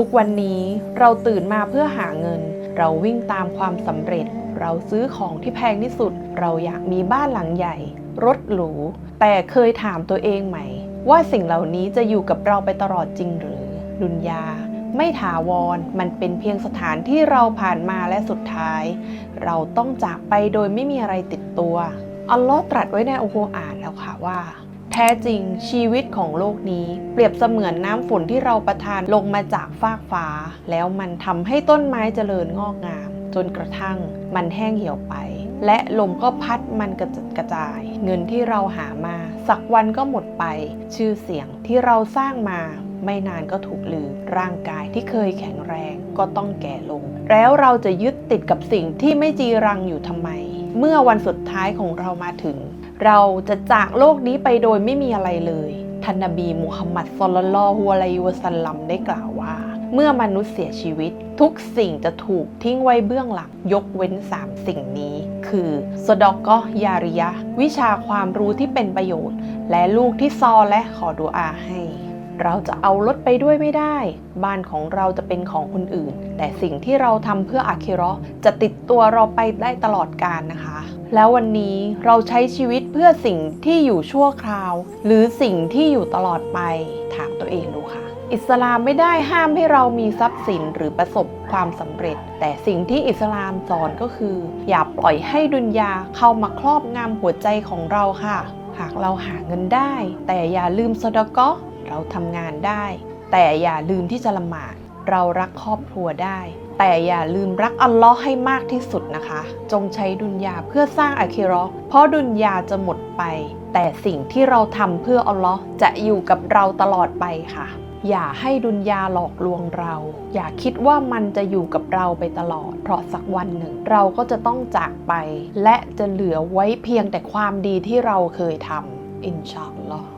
ทุกวันนี้เราตื่นมาเพื่อหาเงิน เราวิ่งตามความสำเร็จ เราซื้อของที่แพงที่สุด เราอยากมีบ้านหลังใหญ่ รถหรู แต่เคยถามตัวเองไหม ว่าสิ่งเหล่านี้จะอยู่กับเราไปตลอดจริงหรือ ดุนยา ไม่ถาวร มันเป็นเพียงสถานที่เราผ่านมาและสุดท้าย เราต้องจากไปโดยไม่มีอะไรติดตัว อัลลอฮ์ตรัสไว้ในอัลกุรอานแล้วค่ะว่า แท้จริงชีวิตของโลกนี้เปรียบเสมือนน้ำฝนที่เราประทานลงมาจากฟากฟ้า แล้วมันทำให้ต้นไม้เจริญงอกงาม จนกระทั่งมันแห้งเหี่ยวไป และลมก็พัดมันกระจัดกระจาย เงินที่เราหามาสักวันก็หมดไป ชื่อเสียงที่เราสร้างมาไม่นานก็ถูกลืมร่างกายที่เคยแข็งแรงก็ต้องแก่ลง แล้วเราจะยึดติดกับสิ่งที่ไม่จีรังอยู่ทำไม เมื่อวันสุดท้ายของเรามาถึง เราจะจากโลกนี้ไปโดยไม่มีอะไรเลยท่านนบีมุฮัมมัดสลลัลลอฮุอะลัยฮิวะสัลลัมได้กล่าวว่า เมื่อมนุษย์เสียชีวิต ทุกสิ่งจะถูกทิ้งไว้เบื้องหลัง ยกเว้น 3 สิ่งนี้ คือสดอกก็ยาริยะ วิชาความรู้ที่เป็นประโยชน์ และลูกที่ซอและขอดุอาให้เราจะเอารถไปด้วยไม่ได้ บ้านของเราจะเป็นของคนอื่น แต่สิ่งที่เราทำเพื่ออาคิราะห์จะติดตัวเราไปได้ตลอดกาลนะคะ แล้ววันนี้เราใช้ชีวิตเพื่อสิ่งที่อยู่ชั่วคราว หรือสิ่งที่อยู่ตลอดไปถามตัวเองดูค่ะ อิสลามไม่ได้ห้ามให้เรามีทรัพย์สินหรือประสบความสำเร็จ แต่สิ่งที่อิสลามสอนก็คือ อย่าปล่อยให้ดุนยาเข้ามาครอบงำหัวใจของเราค่ะ หากเราหาเงินได้ แต่อย่าลืมสดกอเราทำงานได้ แต่อย่าลืมที่จะละหมาด เรารักครอบครัวได้ แต่อย่าลืมรักอัลลอฮ์ให้มากที่สุดนะคะ จงใช้ดุนยาเพื่อสร้างอาคิราะห์เพราะดุนยาจะหมดไป แต่สิ่งที่เราทำเพื่ออัลลอฮ์จะอยู่กับเราตลอดไปค่ะ อย่าให้ดุนยาหลอกลวงเรา อย่าคิดว่ามันจะอยู่กับเราไปตลอด เพราะสักวันหนึ่ง เราก็จะต้องจากไป และจะเหลือไว้เพียงแต่ความดีที่เราเคยทำอินชาอัลลอฮ์